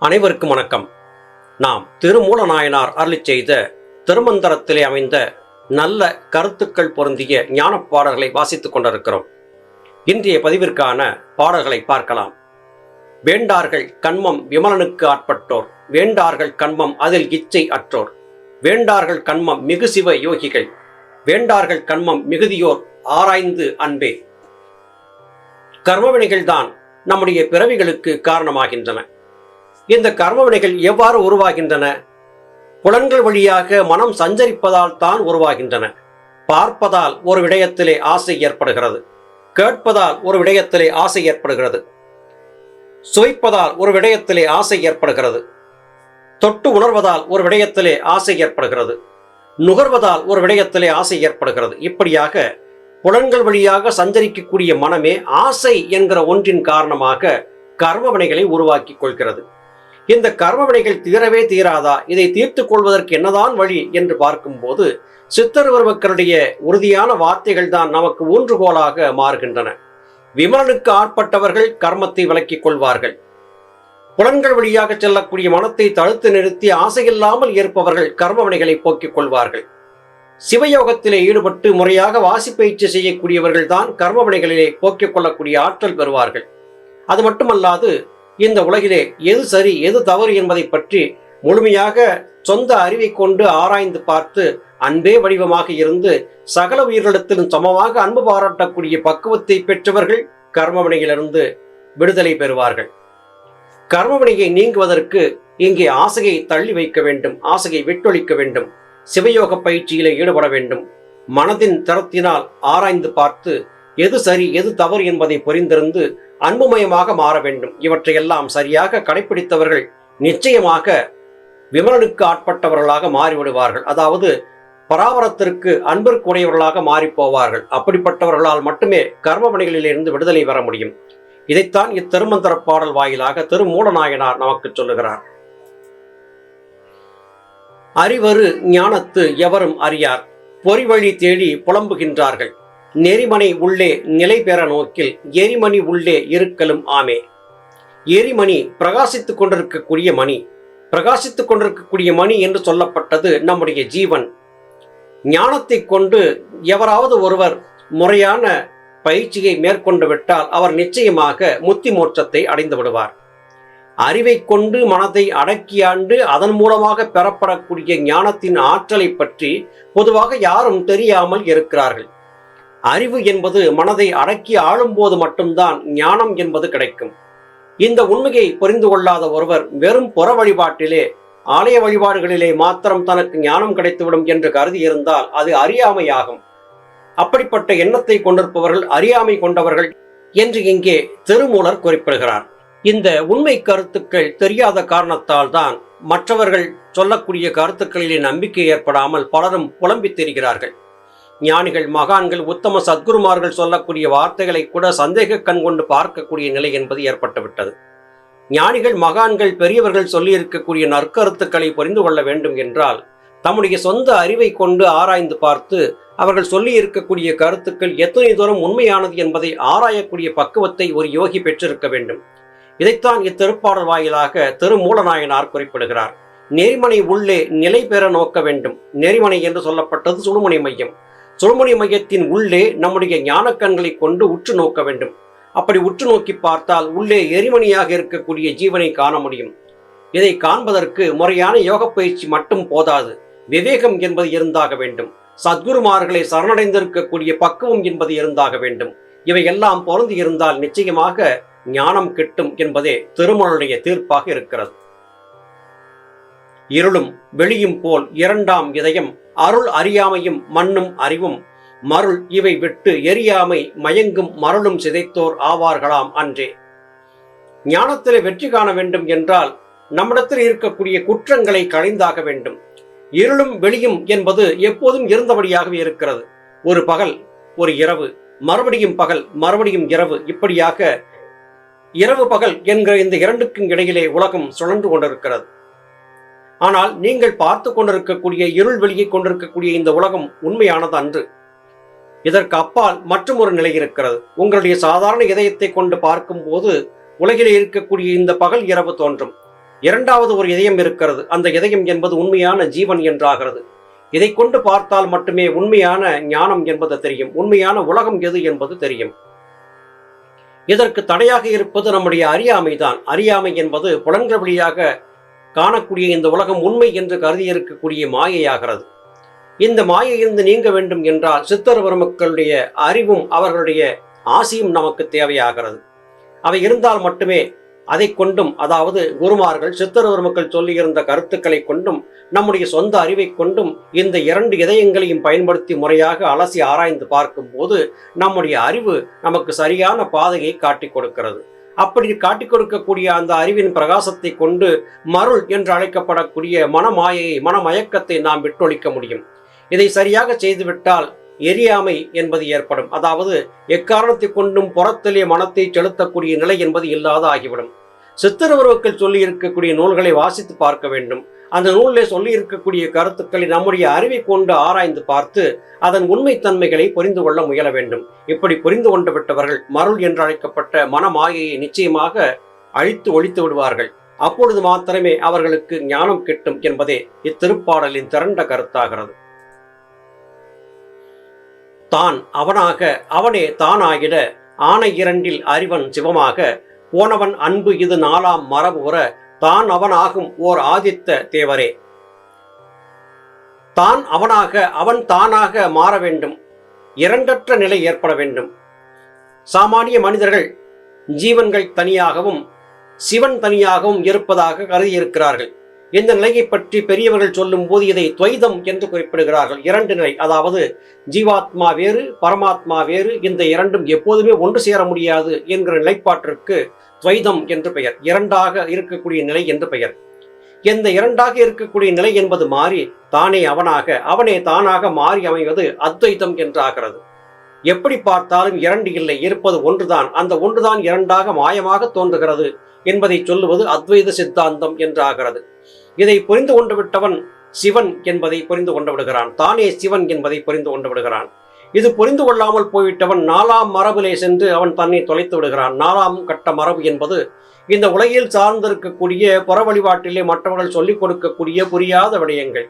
அனைவருக்கும் வணக்கம். நாம் திருமூல நாயனார் அருளி செய்த திருமந்திரத்திலே அமைந்த நல்ல கருத்துக்கள் பொருந்திய ஞான பாடல்களை வாசித்துக் கொண்டிருக்கிறோம். இன்றைய பதிவிற்கான பாடல்களை பார்க்கலாம். வேண்டார்கள் கண்மம் விமலனுக்கு ஆட்பட்டோர் வேண்டார்கள் கண்மம் அதில் இச்சை அற்றோர் வேண்டார்கள் கண்மம் மிகு சிவ யோகிகள் வேண்டார்கள் கண்மம் மிகுதியோர் ஆராய்ந்து அன்பே. கர்மவினைகள்தான் நம்முடைய பிறவிகளுக்கு காரணமாகின்றன. இந்த கர்மவினைகள் எவ்வாறு உருவாகின்றன? புலன்கள் வழியாக மனம் சஞ்சரிப்பதால் தான் உருவாகின்றன. பார்ப்பதால் ஒரு விடயத்திலே ஆசை ஏற்படுகிறது. கேட்பதால் ஒரு விடயத்திலே ஆசை ஏற்படுகிறது. சுவைப்பதால் ஒரு விடயத்திலே ஆசை ஏற்படுகிறது. தொட்டு உணர்வதால் ஒரு விடயத்திலே ஆசை ஏற்படுகிறது. நுகர்வதால் ஒரு விடயத்திலே ஆசை ஏற்படுகிறது. இப்படியாக புலன்கள் வழியாக சஞ்சரிக்கக்கூடிய மனமே ஆசை என்கிற ஒன்றின் காரணமாக கர்மவினைகளை உருவாக்கிக் கொள்கிறது. இந்த கர்மவினைகள் தீரவே தீராதா? இதை தீர்த்துக் கொள்வதற்கு என்னதான் வழி? என்று பார்க்கும்போது சித்தர் மக்களுடைய உறுதியான வார்த்தைகள் தான் நமக்கு ஊன்றுகோலாக மாறுகின்றன. விமலனுக்கு ஆட்பட்டவர்கள் கர்மத்தை விலக்கிக் கொள்வார்கள். புலன்கள் வழியாக செல்லக்கூடிய மனத்தை தடுத்து நிறுத்தி ஆசையில்லாமல் இருப்பவர்கள் கர்மவினைகளை போக்கிக் கொள்வார்கள். சிவயோகத்திலே ஈடுபட்டு முறையாக வாசிப்பயிற்சி செய்யக்கூடியவர்கள் தான் கர்மவினைகளிலே போக்கிக் கொள்ளக்கூடிய ஆற்றல் பெறுவார்கள். அது மட்டுமல்லாது இந்த உலகிலே எது சரி எது தவறு என்பதை பற்றி முழுமையாக சொந்த அறிவை கொண்டு ஆராய்ந்து பார்த்து அன்பே வடிவமாக இருந்து சகல உயிரிடத்திலும் சமமாக அன்பு பாராட்டக்கூடிய பக்குவத்தை பெற்றவர்கள் கர்மவினையிலிருந்து விடுதலை பெறுவார்கள். கர்மவினையை நீங்குவதற்கு இங்கே ஆசையை தள்ளி வைக்க வேண்டும் ஆசையை விட்டொழிக்க வேண்டும் சிவயோக பயிற்சியிலே ஈடுபட வேண்டும். மனதின் திறத்தினால் ஆராய்ந்து பார்த்து எது சரி எது தவறு என்பதை புரிந்திருந்து அன்புமயமாக மாற வேண்டும். இவற்றையெல்லாம் சரியாக கடைபிடித்தவர்கள் நிச்சயமாக விமலனுக்கு ஆட்பட்டவர்களாக மாறிவிடுவார்கள். அதாவது பராபரத்திற்கு அன்பிற்குடையவர்களாக மாறிப்போவார்கள். அப்படிப்பட்டவர்களால் மட்டுமே கர்மபணிகளிலிருந்து விடுதலை பெற முடியும். இதைத்தான் இத்திருமந்திர பாடல் வாயிலாக திருமூடநாயனார் நமக்கு சொல்லுகிறார். அறிவரு ஞானத்து எவரும் அறியார். பொறிவழி தேடி புலம்புகின்றார்கள். நெறிமனை உள்ளே நிலை பெற நோக்கில் எரிமணி உள்ளே இருக்கலும் ஆமே. எரிமணி பிரகாசித்துக் கொண்டிருக்கக்கூடிய மணி பிரகாசித்துக் கொண்டிருக்கக்கூடிய மணி என்று சொல்லப்பட்டது நம்முடைய ஜீவன். ஞானத்தை கொண்டு எவராவது ஒருவர் முறையான பயிற்சியை மேற்கொண்டு விட்டால் அவர் நிச்சயமாக முத்தி மோட்சத்தை அடைந்து விடுவார். அறிவை கொண்டு மனதை அடக்கியாண்டு அதன் மூலமாக பெறப்படக்கூடிய ஞானத்தின் ஆற்றலை பற்றி பொதுவாக யாரும் தெரியாமல் இருக்கிறார்கள். அறிவு என்பது மனதை அடக்கி ஆளும்போது மட்டும்தான் ஞானம் என்பது கிடைக்கும். இந்த உண்மையை புரிந்து கொள்ளாத ஒருவர் வெறும் புற வழிபாட்டிலே ஆலய வழிபாடுகளிலே மாத்திரம் தனக்கு ஞானம் கிடைத்துவிடும் என்று கருதி இருந்தால் அது அறியாமையாகும். அப்படிப்பட்ட எண்ணத்தை கொண்டிருப்பவர்கள் அறியாமை கொண்டவர்கள் என்று இங்கே திருமூலர் குறிப்பிடுகிறார். இந்த உண்மை கருத்துக்கள் தெரியாத காரணத்தால் தான் மற்றவர்கள் சொல்லக்கூடிய கருத்துக்களிலே நம்பிக்கை ஏற்படாமல் பலரும் புலம்பித் தெரிகிறார்கள் ஞானிகள் மகான்கள் உத்தம சத்குருமார்கள் சொல்லக்கூடிய வார்த்தைகளை கூட சந்தேக கண் கொண்டு பார்க்கக்கூடிய நிலை என்பது ஏற்பட்டுவிட்டது. ஞானிகள் மகான்கள் பெரியவர்கள் சொல்லியிருக்கக்கூடிய நற்கருத்துக்களை புரிந்து கொள்ள வேண்டும் என்றால் தம்முடைய சொந்த அறிவை கொண்டு ஆராய்ந்து பார்த்து அவர்கள் சொல்லி இருக்கக்கூடிய கருத்துக்கள் எத்தனை தூரம் உண்மையானது என்பதை ஆராயக்கூடிய பக்குவத்தை ஒரு யோகி பெற்றிருக்க வேண்டும். இதைத்தான் இத்திருப்பாடல் வாயிலாக திருமூலநாயனார் குறிப்பிடுகிறார். நெறிமனை உள்ளே நிலை பெற நோக்க வேண்டும். நெறிமனை என்று சொல்லப்பட்டது சுடுமனை மையம். சுழுமணி மையத்தின் உள்ளே நம்முடைய ஞானக்கண்களை கொண்டு உற்று நோக்க வேண்டும். அப்படி உற்று நோக்கி பார்த்தால் உள்ளே எரிமணியாக இருக்கக்கூடிய ஜீவனை காண முடியும். இதை காண்பதற்கு முறையான யோக பயிற்சி மட்டும் போதாது. விவேகம் என்பது இருந்தாக வேண்டும். சத்குருமார்களை சரணடைந்திருக்கக்கூடிய பக்குவம் என்பது இருந்தாக வேண்டும். இவை எல்லாம் பொருந்து இருந்தால் நிச்சயமாக ஞானம் கிட்டும் என்பதே திருமணனுடைய தீர்ப்பாக இருக்கிறது. இருளும் வெளியும் போல் இரண்டாம் இதயம் அருள் அறியாமையும் மண்ணும் அறிவும் மருள் இவை விட்டு எரியாமை மயங்கும் மருளும் சிதைத்தோர் ஆவார்களாம் அன்றே. ஞானத்தில் வெற்றி காண வேண்டும் என்றால் நம்மிடத்தில் இருக்கக்கூடிய குற்றங்களை களைந்தாக வேண்டும். இருளும் வெளியும் என்பது எப்போதும் இருந்தபடியாகவே இருக்கிறது. ஒரு பகல் ஒரு இரவு மறுபடியும் பகல் மறுபடியும் இரவு இப்படியாக இரவு பகல் என்கிற இந்த இரண்டுக்கும் இடையிலே உலகம் சுழன்று கொண்டிருக்கிறது. ஆனால் நீங்கள் பார்த்து கொண்டிருக்கக்கூடிய இருள் வெளியை கொண்டிருக்கக்கூடிய இந்த உலகம் உண்மையானது அன்று. இதற்கு அப்பால் மற்றும் ஒரு நிலை இருக்கிறது. உங்களுடைய சாதாரண இதயத்தை கொண்டு பார்க்கும்போது உலகிலே இருக்கக்கூடிய இந்த பகல் இரவு தோன்றும். இரண்டாவது ஒரு இதயம் இருக்கிறது. அந்த இதயம் என்பது உண்மையான ஜீவன் என்றாகிறது. இதை கொண்டு பார்த்தால் மட்டுமே உண்மையான ஞானம் என்பது தெரியும். உண்மையான உலகம் எது என்பது தெரியும். இதற்கு தடையாக இருப்பது நம்முடைய அறியாமைதான் அறியாமை என்பது புலன்கள் வழியாக காணக்கூடிய இந்த உலகம் உண்மை என்று கருதி இருக்கக்கூடிய மாயையாகிறது. இந்த மாயையிலிருந்து நீங்க வேண்டும் என்றால் சித்தர் பெருமக்களுடைய அறிவும் அவர்களுடைய ஆசியும் நமக்கு தேவையாகிறது. அவை இருந்தால் மட்டுமே அதை கொண்டும் அதாவது குருமார்கள் சித்தர் பெருமக்கள் சொல்லியிருந்த கருத்துக்களை கொண்டும் நம்முடைய சொந்த அறிவை கொண்டும் இந்த இரண்டு இதயங்களையும் பயன்படுத்தி முறையாக அலசி ஆராய்ந்து பார்க்கும்போது நம்முடைய அறிவு நமக்கு சரியான பாதையை காட்டிக் கொடுக்கிறது. அப்படி காட்டிக் கொடுக்கக்கூடிய அந்த அறிவின் பிரகாசத்தை கொண்டு மருள் என்று அழைக்கப்படக்கூடிய மனமாயையை மனமயக்கத்தை நாம் விட்டொழிக்க முடியும். இதை சரியாக செய்துவிட்டால் எரியாமை என்பது ஏற்படும். அதாவது எக்காரணத்தை கொண்டும் புறத்திலே மனத்தை செலுத்தக்கூடிய நிலை என்பது இல்லாத ஆகிவிடும் சித்திரவருக்கள் சொல்லி இருக்கக்கூடிய நூல்களை வாசித்து பார்க்க வேண்டும். அந்த நூலில் சொல்லி இருக்கக்கூடிய கருத்துக்களை நம்முடைய அறிவை கொண்டு ஆராய்ந்து பார்த்து அதன் உண்மைத்தன்மைகளை புரிந்து கொள்ள முயல வேண்டும். இப்படி புரிந்து கொண்டு விட்டவர்கள் மருள் என்று அழைக்கப்பட்ட மனமாயையை நிச்சயமாக அழித்து ஒழித்து விடுவார்கள். அப்பொழுது மாத்திரமே அவர்களுக்கு ஞானம் கிட்டும் என்பதே இத்திருப்பாடலின் திரண்ட கருத்தாகிறது. தான் அவனாக அவனே தானாகிட ஆனை இரண்டில் அறிவன் சிவமாக போனவன் அன்பு இது நாலாம் மரபு உற தான் அவனாகும் ஓர் ஆதித்த தேவரே. தான் அவனாக அவன் தானாக மாற வேண்டும். இரண்டற்ற நிலை ஏற்பட வேண்டும். சாமானிய மனிதர்கள் ஜீவன்கள் தனியாகவும் சிவன் தனியாகவும் இருப்பதாக கருதியிருக்கிறார்கள். இந்த நிலையை பற்றி பெரியவர்கள் சொல்லும் போது இதை துவைதம் என்று குறிப்பிடுகிறார்கள். இரண்டு நிலை அதாவது ஜீவாத்மா வேறு பரமாத்மா வேறு இந்த இரண்டும் எப்போதுமே ஒன்று சேர முடியாது என்கிற நிலைப்பாட்டிற்கு துவைதம் என்று பெயர். இரண்டாக இருக்கக்கூடிய நிலை என்று பெயர். இந்த இரண்டாக இருக்கக்கூடிய நிலை என்பது மாறி தானே அவனாக அவனே தானாக மாறி அமைவது அத்வைதம் என்றாகிறது. எப்படி பார்த்தாலும் இரண்டு இல்லை இருப்பது ஒன்றுதான். அந்த ஒன்றுதான் இரண்டாக மாயமாக தோன்றுகிறது என்பதை சொல்லுவது அத்வைத சித்தாந்தம் என்றாகிறது. இதை புரிந்து கொண்டு விட்டவன் சிவன் என்பதை புரிந்து கொண்டு விடுகிறான். தானே சிவன் என்பதை புரிந்து கொண்டு விடுகிறான். இது புரிந்து கொள்ளாமல் போய்விட்டவன் நாலாம் மரபிலே சென்று அவன் தன்னை தொலைத்து விடுகிறான். நாலாம் கட்ட மரபு என்பது இந்த உலகில் சார்ந்திருக்கக்கூடிய புற வழிபாட்டிலே மற்றவர்கள் சொல்லிக் கொடுக்கக்கூடிய புரியாத விடயங்கள்.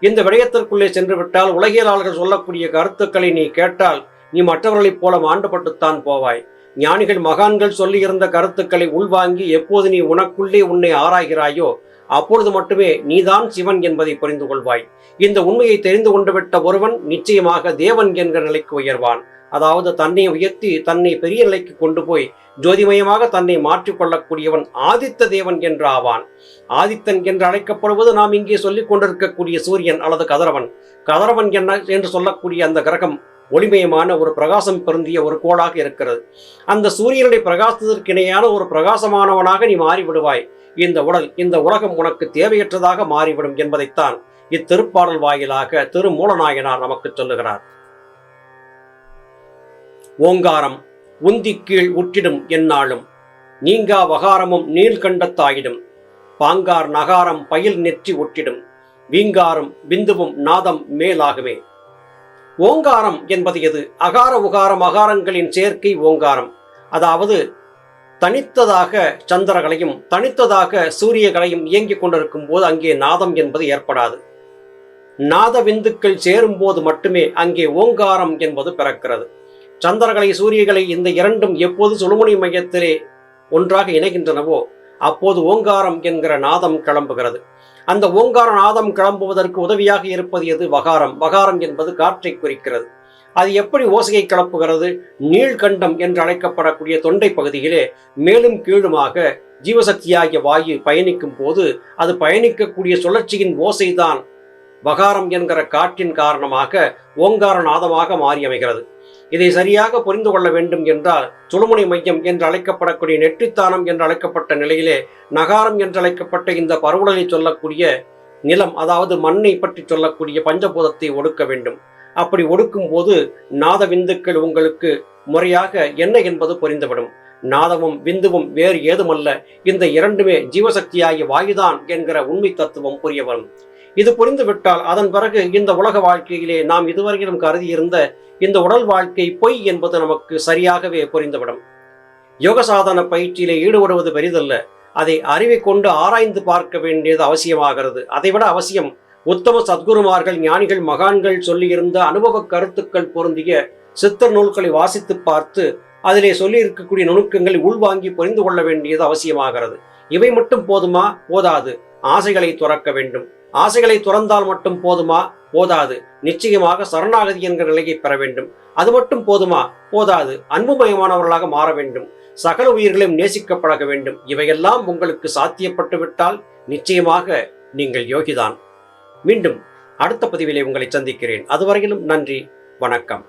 இந்த விடயத்திற்குள்ளே சென்று விட்டால் உலகியலாளர்கள் சொல்லக்கூடிய கருத்துக்களை நீ கேட்டால் நீ மற்றவர்களைப் போல மாண்டப்பட்டுத்தான் போவாய். ஞானிகள் மகான்கள் சொல்லியிருந்த கருத்துக்களை உள்வாங்கி எப்போது நீ உனக்குள்ளே உன்னை ஆராய்கிறாயோ அப்பொழுது மட்டுமே நீதான் சிவன் என்பதை புரிந்து கொள்வாய். இந்த உண்மையை தெரிந்து கொண்டுவிட்ட ஒருவன் நிச்சயமாக தேவன் என்கிற நிலைக்கு உயர்வான். அதாவது தன்னை உயர்த்தி தன்னை பெரிய நிலைக்கு கொண்டு போய் ஜோதிமயமாக தன்னை மாற்றிக்கொள்ளக்கூடியவன் ஆதித்த தேவன் என்று ஆவான். ஆதித்தன் என்று அழைக்கப்படுவது நாம் இங்கே சொல்லிக் கொண்டிருக்கக்கூடிய சூரியன் அல்லது கதிரவன். கதிரவன் என்ன என்று சொல்லக்கூடிய அந்த கிரகம் ஒளிமயமான ஒரு பிரகாசம் பொருந்திய ஒரு கோளாக இருக்கிறது. அந்த சூரியனுடைய பிரகாசத்திற்கு இணையான ஒரு பிரகாசமானவனாக நீ மாறிவிடுவாய். இந்த உடல் இந்த உலகம் உனக்கு தேவையற்றதாக மாறிவிடும் என்பதைத்தான் இத்திருப்பாடல் வாயிலாக திருமூலநாயனார் நமக்கு சொல்லுகிறார். ஓங்காரம் உந்தி கீழ் உற்றிடும் எந்நாளும் நீங்கா வகாரமும் நீள்கண்டத்தாயிடும் பாங்கார் நகாரம் பயில் நெற்றி ஒட்டிடும் வீங்காரம் பிந்துவும் நாதம் மேலாகுமே. ஓங்காரம் என்பது எது? அகார உகாரம் அகாரங்களின் சேர்க்கை ஓங்காரம். அதாவது தனித்ததாக சந்திரகளையும் தனித்ததாக சூரியகளையும் இயங்கிக் கொண்டிருக்கும் போது அங்கே நாதம் என்பது ஏற்படாது. நாத விந்துக்கள் சேரும் போது மட்டுமே அங்கே ஓங்காரம் என்பது பிறக்கிறது. சந்திரகலை சூரியகளை இந்த இரண்டும் எப்போது சுழுமணி மையத்திலே ஒன்றாக இணைகின்றனவோ அப்போது ஓங்காரம் என்கிற நாதம் கிளம்புகிறது. அந்த ஓங்கார நாதம் கிளம்புவதற்கு உதவியாக இருப்பது எது? வகாரம். வகாரம் என்பது காற்றை குறிக்கிறது. அது எப்படி ஓசையை கிளப்புகிறது? நீள்கண்டம் என்று அழைக்கப்படக்கூடிய தொண்டை பகுதியிலே மேலும் கீழுமாக ஜீவசக்தியாகிய வாயு பயணிக்கும் போது அது பயணிக்கக்கூடிய சுழற்சியின் ஓசைதான். வகாரம் என்கிற காற்றின் காரணமாக ஓங்கார நாதமாக மாறி அமைகிறது இதை சரியாக புரிந்து கொள்ள வேண்டும் என்றால் சுழுமுனை மையம் என்று அழைக்கப்படக்கூடிய நெற்றித்தானம் என்று அழைக்கப்பட்ட நிலையிலே நகாரம் என்று அழைக்கப்பட்ட இந்த பருவலை சொல்லக்கூடிய நிலம் அதாவது மண்ணை பற்றி சொல்லக்கூடிய பஞ்சபூதத்தை ஒடுக்க வேண்டும். அப்படி ஒடுக்கும் போது நாத விந்துக்கள் உங்களுக்கு முறையாக என்ன என்பது புரிந்துவிடும். நாதமும் விந்துவும் வேறு ஏதுமல்ல. இந்த இரண்டுமே ஜீவசக்தியாகிய வாயுதான் என்கிற உண்மை தத்துவம் புரிய வரும். இது புரிந்துவிட்டால் அதன் பிறகு இந்த உலக வாழ்க்கையிலே நாம் இதுவரையிலும் கருதியிருந்த இந்த உடல் வாழ்க்கை பொய் என்பது நமக்கு சரியாகவே புரிந்துவிடும். யோக சாதன பயிற்சியிலே ஈடுபடுவது பெரிதல்ல. அதை அறிவை கொண்டு ஆராய்ந்து பார்க்க வேண்டியது அவசியமாகிறது. அதைவிட அவசியம் உத்தம சத்குருமார்கள் ஞானிகள் மகான்கள் சொல்லியிருந்த அனுபவ கருத்துக்கள் பொருந்திய சித்தர் நூல்களை வாசித்து பார்த்து அதிலே சொல்லி இருக்கக்கூடிய நுணுக்கங்களை உள்வாங்கி புரிந்து கொள்ள வேண்டியது அவசியமாகிறது. இவை மட்டும் போதுமா? போதாது. ஆசைகளை துறக்க வேண்டும். ஆசைகளை துறந்தால் மட்டும் போதுமா? போதாது. நிச்சயமாக சரணாகதி என்கிற நிலையை பெற வேண்டும். அது மட்டும் போதுமா? போதாது. அன்புமயமானவர்களாக மாற வேண்டும். சகல உயிர்களையும் நேசிக்க பழக வேண்டும். இவையெல்லாம் உங்களுக்கு சாத்தியப்பட்டு விட்டால் நிச்சயமாக நீங்கள் யோகிதான். மீண்டும் அடுத்த பதிவிலே உங்களை சந்திக்கிறேன். அதுவரையிலும் நன்றி. வணக்கம்.